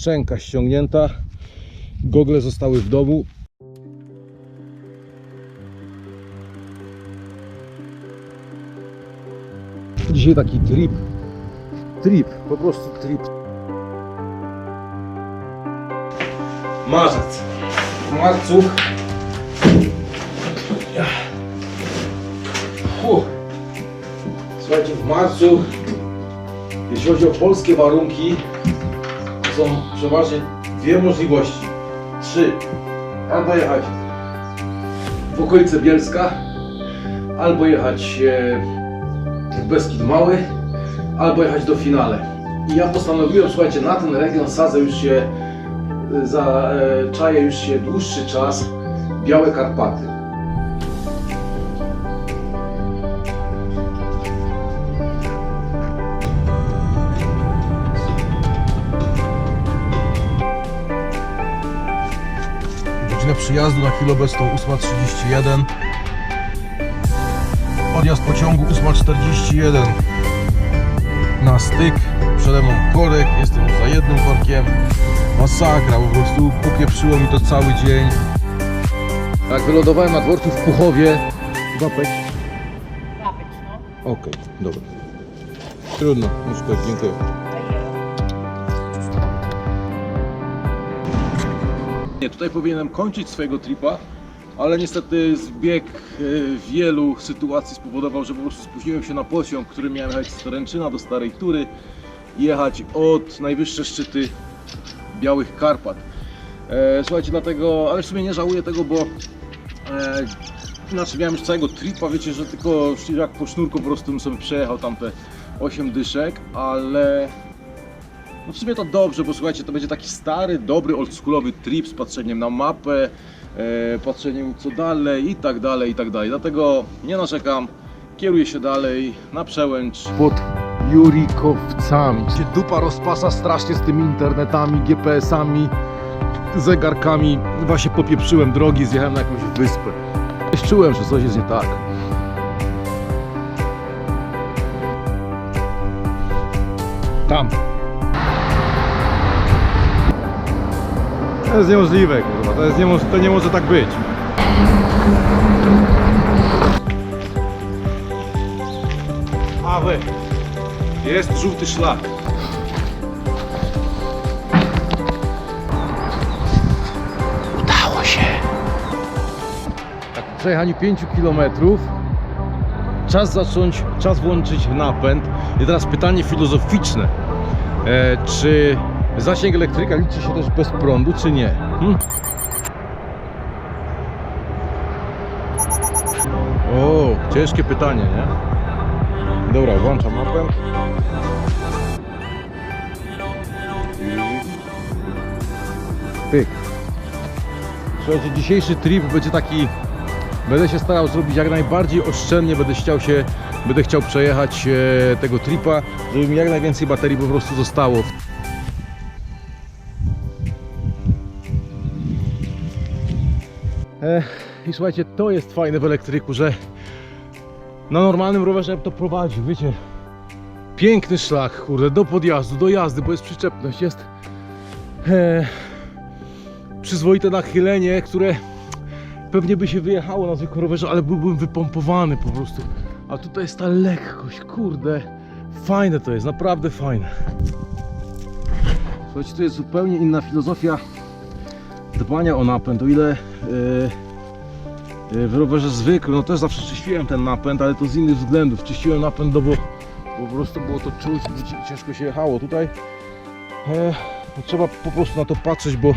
szczęka ściągnięta. Gogle zostały w domu. Dzisiaj taki trip. Trip, po prostu trip. Marzec. W marcu. Fu. Słuchajcie, w marcu, jeśli chodzi o polskie warunki, są przeważnie dwie możliwości. Trzy. Albo jechać w okolice Bielska, albo jechać e, w Beskid Mały, albo jechać do finale. I ja postanowiłem, słuchajcie, na ten region sadzę już się, e, za, e, czaję już się dłuższy czas Białe Karpaty. Przyjazdu na chwilę obecną 8.31 Odjazd pociągu 8.41 Na styk Przede mną korek, jestem już za jednym korkiem. Masakra, po prostu popieprzyło mi to cały dzień. Tak, wylądowałem na dworcu w Puchowie Wapek? Łapeć, no. Okej, dobra. Trudno, nie szkodzi, dziękuję Nie, tutaj powinienem kończyć swojego tripa, ale niestety zbieg e, wielu sytuacji spowodował, że po prostu spóźniłem się na pociąg, który miałem jechać z Teręczyna do Starej Tury jechać od najwyższe szczyty Białych Karpat. E, słuchajcie, dlatego, ale w sumie nie żałuję tego, bo e, inaczej miałem już całego tripa, wiecie, że tylko jak po sznurku po prostu bym sobie przejechał tam te 8 dyszek, ale no w sumie to dobrze, bo słuchajcie, to będzie taki stary, dobry, oldschoolowy trip z patrzeniem na mapę, e, patrzeniem co dalej i tak dalej, i tak dalej. Dlatego nie narzekam, kieruję się dalej na przełęcz. Pod Jurikowcami. Się dupa rozpasa strasznie z tymi internetami, GPS-ami, zegarkami. Właśnie popieprzyłem drogi, zjechałem na jakąś wyspę. Czułem, że coś jest nie tak. Tam. To jest niemożliwe, kurwa. To, jest nie, to nie może tak być. A wy. Jest żółty szlak. Udało się. Tak, po przejechaniu 5 km czas zacząć, czas włączyć napęd. I teraz pytanie filozoficzne. E, czy zasięg elektryka liczy się też bez prądu, czy nie? Hmm? O, ciężkie pytanie, nie? Dobra, włączam napęd. Pyk. Słuchajcie, dzisiejszy trip będzie taki Będę się starał zrobić jak najbardziej oszczędnie, będę chciał się, będę chciał przejechać e, tego tripa, żeby mi jak najwięcej baterii po prostu zostało. I słuchajcie, to jest fajne w elektryku, że na normalnym rowerze to prowadził, wiecie. Piękny szlak, kurde, do podjazdu, do jazdy, bo jest przyczepność, jest e, przyzwoite nachylenie, które pewnie by się wyjechało na zwykłym rowerze, ale byłbym wypompowany po prostu. A tutaj jest ta lekkość, kurde. Fajne to jest, naprawdę fajne. Słuchajcie, to jest zupełnie inna filozofia dbania o napęd. O ile yy, w rowerze zwykłym, no też zawsze czyściłem ten napęd, ale to z innych względów. Czyściłem napęd, no bo, bo po prostu było to czuć, bo ci- ciężko się jechało. Tutaj e, no trzeba po prostu na to patrzeć, bo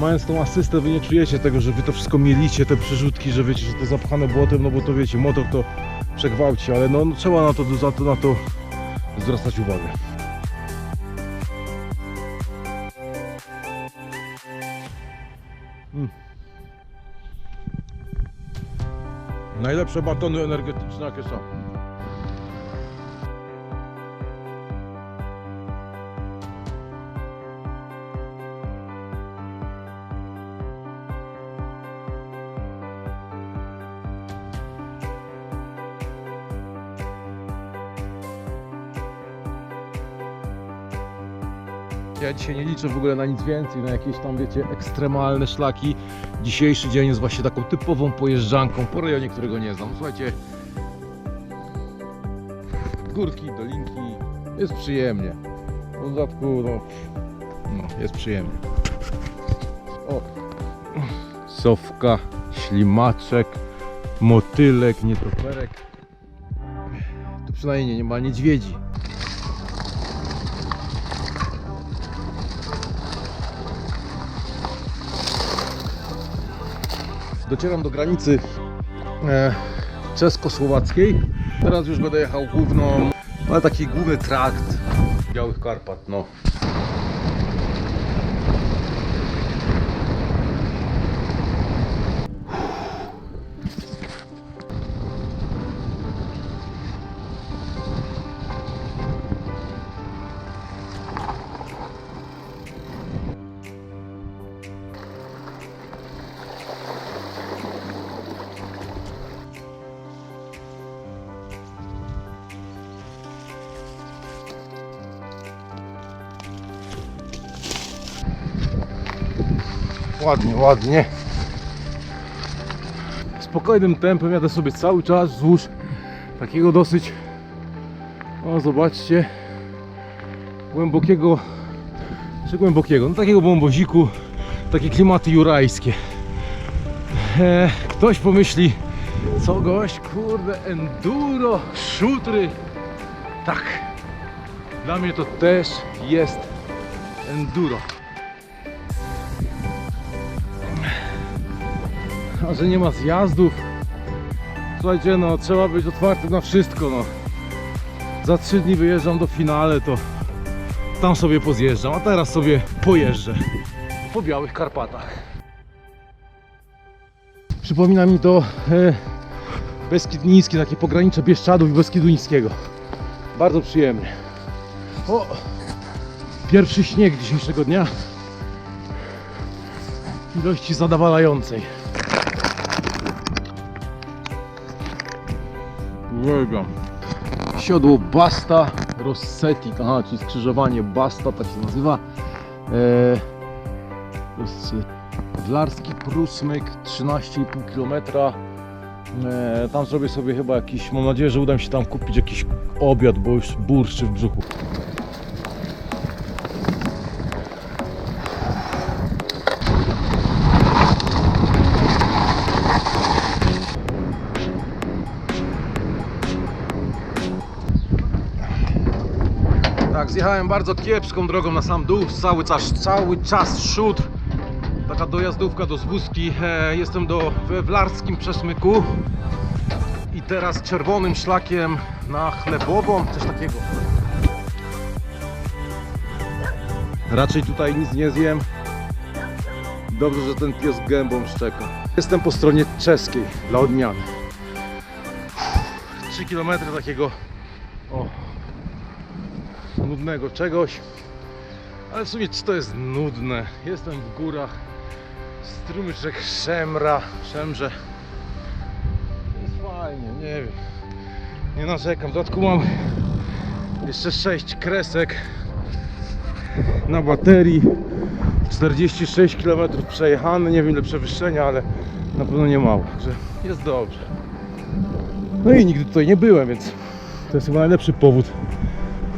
mając tą asystę, wy nie czujecie tego, że wy to wszystko mielicie, te przerzutki, że wiecie, że to zapchane błotem, no bo to wiecie, motor to przegwałci, ale no, no trzeba na to, za to, na to zwracać uwagę. Najlepsze batony energetyczne jakie są. Dzisiaj nie liczę w ogóle na nic więcej, na jakieś tam, wiecie, ekstremalne szlaki. Dzisiejszy dzień jest właśnie taką typową pojeżdżanką po rejonie, którego nie znam. Słuchajcie, górki, dolinki, jest przyjemnie. W dodatku, no, no jest przyjemnie. O, sowka, ślimaczek, motylek, nietoperek. Tu przynajmniej nie, nie ma niedźwiedzi. Docieram do granicy e, czesko-słowackiej. Teraz już będę jechał główną, ale taki główny trakt Białych Karpat, no. Ładnie, ładnie. Spokojnym tempem jadę sobie cały czas wzdłuż takiego dosyć, o zobaczcie, głębokiego, czy głębokiego, no takiego bomboziku, takie klimaty jurajskie. E, ktoś pomyśli, co gość, kurde, enduro, szutry. Tak, dla mnie to też jest enduro. A że nie ma zjazdów. Słuchajcie, no trzeba być otwartym na wszystko, no. Za trzy dni wyjeżdżam do finale, to tam sobie pozjeżdżam, a teraz sobie pojeżdżę po Białych Karpatach. Przypomina mi to e, Beskid Niski, takie pogranicze Bieszczadów i Beskidu Niskiego. Bardzo przyjemnie. O! Pierwszy śnieg dzisiejszego dnia. Ilości zadowalającej. Uwielbiam. Siodło Basta Rossetti, aha, czyli skrzyżowanie Basta, tak się nazywa. Eee, Wlarski Prusmyk, 13,5 km. Eee, tam zrobię sobie chyba jakiś, mam nadzieję, że uda mi się tam kupić jakiś obiad, bo już burczy w brzuchu. Tak, zjechałem bardzo kiepską drogą na sam dół, cały czas, cały czas szut. Taka dojazdówka do Zwózki. E, jestem do, we Wlarskim Przesmyku i teraz czerwonym szlakiem na Chlebową, coś takiego. Raczej tutaj nic nie zjem. Dobrze, że ten pies gębą szczeka. Jestem po stronie czeskiej, dla odmiany. 3 km takiego o, nudnego czegoś. Ale w sumie czy to jest nudne? Jestem w górach. Strumyczek szemra, szemrze. Jest fajnie, nie wiem. Nie narzekam. W dodatku mam jeszcze 6 kresek na baterii. 46 km przejechane. Nie wiem ile przewyższenia, ale na pewno nie mało. Także jest dobrze. No i nigdy tutaj nie byłem, więc to jest chyba najlepszy powód,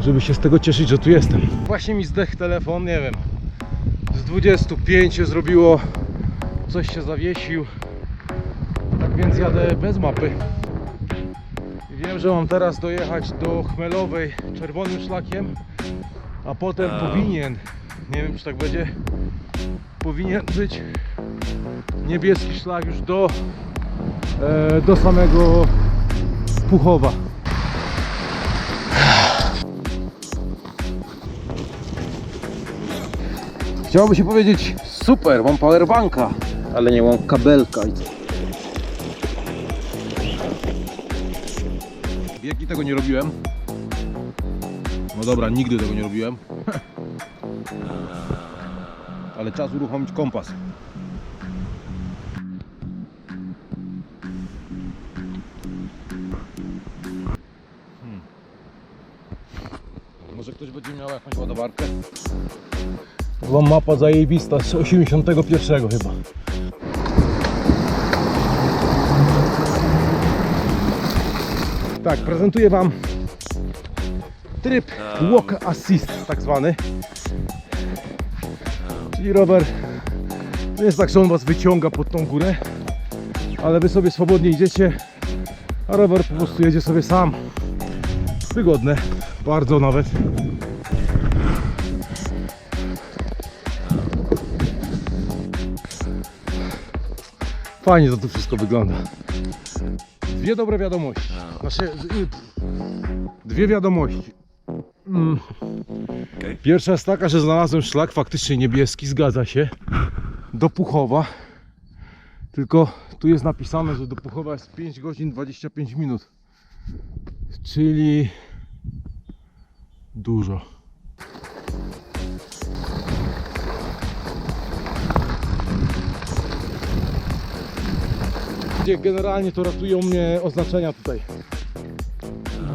żeby się z tego cieszyć, że tu jestem. Właśnie mi zdech telefon, nie wiem. Z 25 się zrobiło, coś się zawiesił. Tak więc jadę bez mapy. Wiem, że mam teraz dojechać do Chmelowej czerwonym szlakiem, a potem powinien, nie wiem czy tak będzie, powinien być niebieski szlak już do, e, do samego Puchowa. Chciałoby się powiedzieć super, mam powerbanka, ale nie mam kabelka i co. Wieki tego nie robiłem. No dobra, nigdy tego nie robiłem. Ale czas uruchomić kompas. Może ktoś będzie miała jakąś ładowarkę. Była mapa zajebista z 81 chyba. Tak, prezentuję Wam tryb Walk Assist tak zwany. Czyli rower to jest tak, że on Was wyciąga pod tą górę, ale Wy sobie swobodnie idziecie, a rower po prostu jedzie sobie sam. Wygodne, bardzo nawet. Fajnie to tu wszystko wygląda. Dwie dobre wiadomości. Znaczy, dwie wiadomości. Mm. Pierwsza jest taka, że znalazłem szlak faktycznie niebieski, zgadza się. Do Puchowa. Tylko tu jest napisane, że do Puchowa jest 5 godzin 25 minut. Czyli dużo. Gdzie generalnie to ratują mnie oznaczenia tutaj.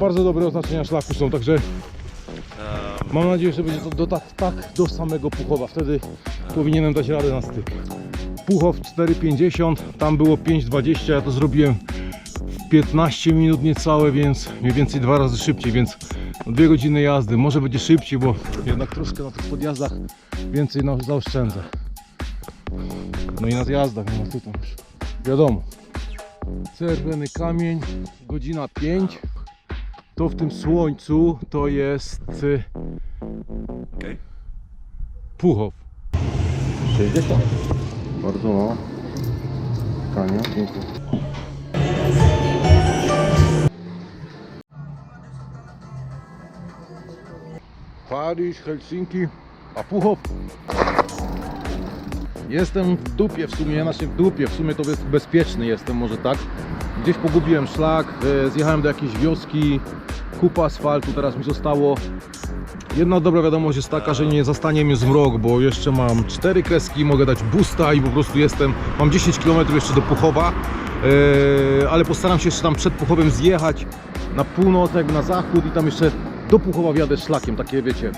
Bardzo dobre oznaczenia szlaku są, także mam nadzieję, że będzie to do, tak, tak do samego Puchowa. Wtedy powinienem dać radę na styk. Puchow 4,50, tam było 5,20, ja to zrobiłem w 15 minut niecałe, więc mniej więcej dwa razy szybciej, więc no dwie godziny jazdy. Może będzie szybciej, bo jednak troszkę na tych podjazdach więcej zaoszczędzę. No i na zjazdach, no to tam wiadomo. Czerwony kamień, godzina 5. To w tym słońcu to jest y, Puchow. 60. Bardzo mało. Tania, pięknie. Paryż, Helsinki, a Puchow. Jestem w dupie w sumie, znaczy w dupie, w sumie to jest bezpieczny jestem, może tak. Gdzieś pogubiłem szlak, e, zjechałem do jakiejś wioski, kupa asfaltu, teraz mi zostało. Jedna dobra wiadomość jest taka, że nie zastanie mnie zmrok, bo jeszcze mam cztery kreski, mogę dać boosta i po prostu jestem, mam 10 km jeszcze do Puchowa, e, ale postaram się jeszcze tam przed Puchowem zjechać na północ, jakby na zachód i tam jeszcze do Puchowa wjadę szlakiem, takie wiecie,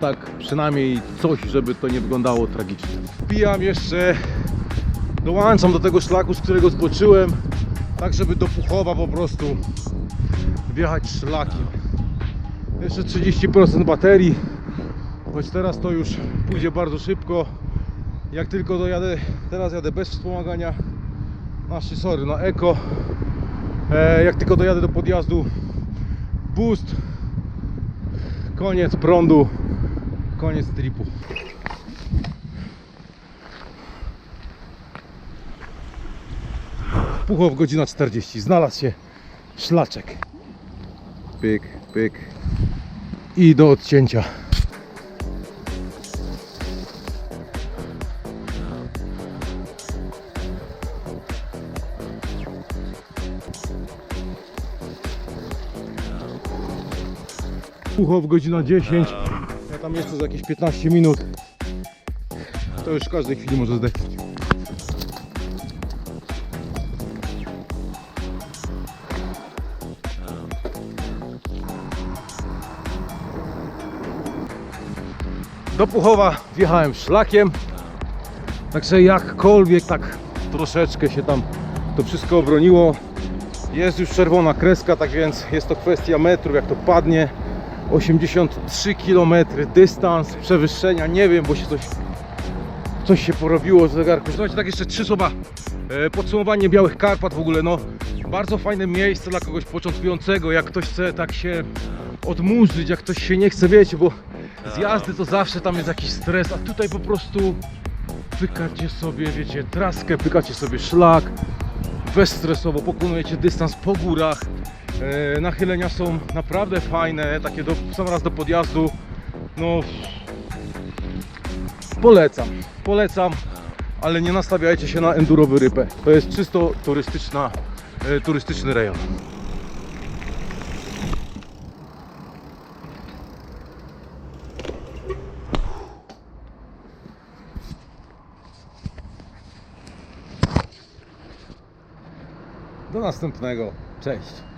tak przynajmniej coś, żeby to nie wyglądało tragicznie. Wbijam jeszcze, dołączam do tego szlaku, z którego zboczyłem, tak żeby do Puchowa po prostu wjechać szlakiem. Jeszcze 30% baterii, choć teraz to już pójdzie bardzo szybko. Jak tylko dojadę, teraz jadę bez wspomagania, znaczy sorry, na eko. E, jak tylko dojadę do podjazdu, boost, koniec prądu, koniec tripu. Puchow, godzina 40. Znalazł się szlaczek. Pyk, pyk. I do odcięcia. Puchow, godzina 10. Ja tam jestem za jakieś 15 minut. To już w każdej chwili może zdechnąć. Do Puchowa wjechałem szlakiem. Także jakkolwiek tak troszeczkę się tam to wszystko obroniło. Jest już czerwona kreska, tak więc jest to kwestia metrów, jak to padnie. 83 km dystans przewyższenia, nie wiem, bo się coś coś się porobiło z zegarku. Słuchajcie, tak jeszcze trzy słowa. E, podsumowanie Białych Karpat w ogóle, no bardzo fajne miejsce dla kogoś początkującego, jak ktoś chce tak się odmurzyć, jak ktoś się nie chce, wiecie, bo z jazdy to zawsze tam jest jakiś stres, a tutaj po prostu pykacie sobie, wiecie, traskę, pykacie sobie szlak, bezstresowo pokonujecie dystans po górach. E, nachylenia są naprawdę fajne, takie do, sam raz do podjazdu. No, polecam, polecam, ale nie nastawiajcie się na endurowy rypę. To jest czysto turystyczna, e, turystyczny rejon. Do następnego. Cześć.